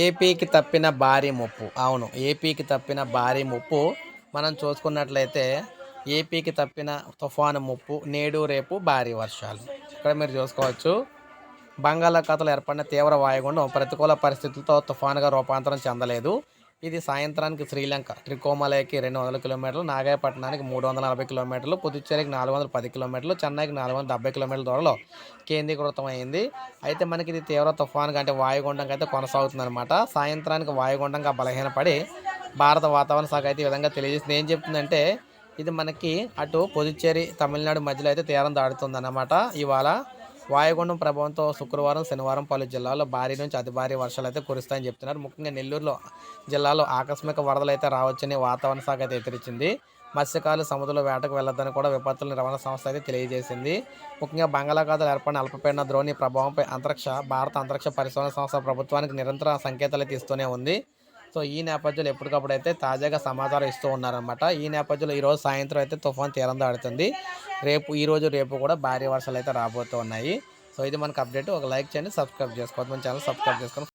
ఏపీకి తప్పిన భారీ ముప్పు. అవును ఏపీకి తప్పిన భారీ ముప్పు. మనం చూసుకున్నట్లయితే ఏపీకి తప్పిన తుఫాను ముప్పు నేడు రేపు భారీ వర్షాలు. ఇక్కడ మీరు చూసుకోవచ్చు. బంగాళాఖాతంలో ఏర్పడిన తీవ్ర వాయుగుండం ప్రతికూల పరిస్థితులతో తుఫానుగా రూపాంతరం చెందలేదు. ఇది సాయంత్రానికి శ్రీలంక. త్రికోమలయకి రెండు వందల కిలోమీటర్లు నాగపట్నానికి మూడు వందల నలభై కిలోమీటర్లు పుదుచ్చేరికి నాలుగు వందల పది కిలోమీటర్లు చెన్నైకి నాలుగు వందల డెబ్బై కిలోమీటర్ల దూరంలో కేంద్రీకృతమైంది. అయితే మనకి ఇది తీవ్ర తుఫానుగా అంటే వాయుగుండంగా అయితే కొనసాగుతుంది అనమాట సాయంత్రానికి వాయుగుండంగా బలహీనపడి భారత వాతావరణ శాఖ అయితే ఈ విధంగా తెలియజేస్తుంది ఏం చెప్తుందంటే ఇది మనకి అటు పుదుచ్చేరి తమిళనాడు మధ్యలో అయితే తీరం దాడుతుంది అన్నమాట ఇవాళ వాయుగుండం ప్రభావంతో శుక్రవారం శనివారం పలు జిల్లాల్లో భారీ నుంచి అతి భారీ వర్షాలు అయితే కురుస్తాయని చెప్తున్నారు. ముఖ్యంగా నెల్లూరులో జిల్లాలో ఆకస్మిక వరదలు అయితే రావచ్చని వాతావరణ శాఖ అయితే హెచ్చరించింది. మత్స్యకారులు సముద్రంలో వేటకు వెళ్ళొద్దని కూడా విపత్తుల నిర్వహణ సంస్థ అయితే తెలియజేసింది. ముఖ్యంగా బంగాళాఖాతంలో ఏర్పడిన అల్పపీడన ద్రోణి ప్రభావంపై అంతరిక్ష భారత అంతరిక్ష పరిశోధన సంస్థ ప్రభుత్వానికి నిరంతర సంకేతాలు తీస్తూనే ఉంది. సో ఈ నేపథ్యంలో ఎప్పటికప్పుడు అయితే తాజాగా సమాచారం ఇస్తూ ఉన్నారనమాట ఈ నేపథ్యంలో ఈరోజు సాయంత్రం అయితే తుఫాన్ తీరం దాడుతుంది రేపు ఈ రోజు రేపు కూడా భారీ వర్షాలు అయితే రాబోతూ ఉన్నాయి. సో ఇది మనకు అప్డేట్ ఒక లైక్ చేయండి సబ్స్క్రైబ్ చేసుకోవద్దు మన ఛానల్ సబ్స్క్రైబ్ చేసుకొని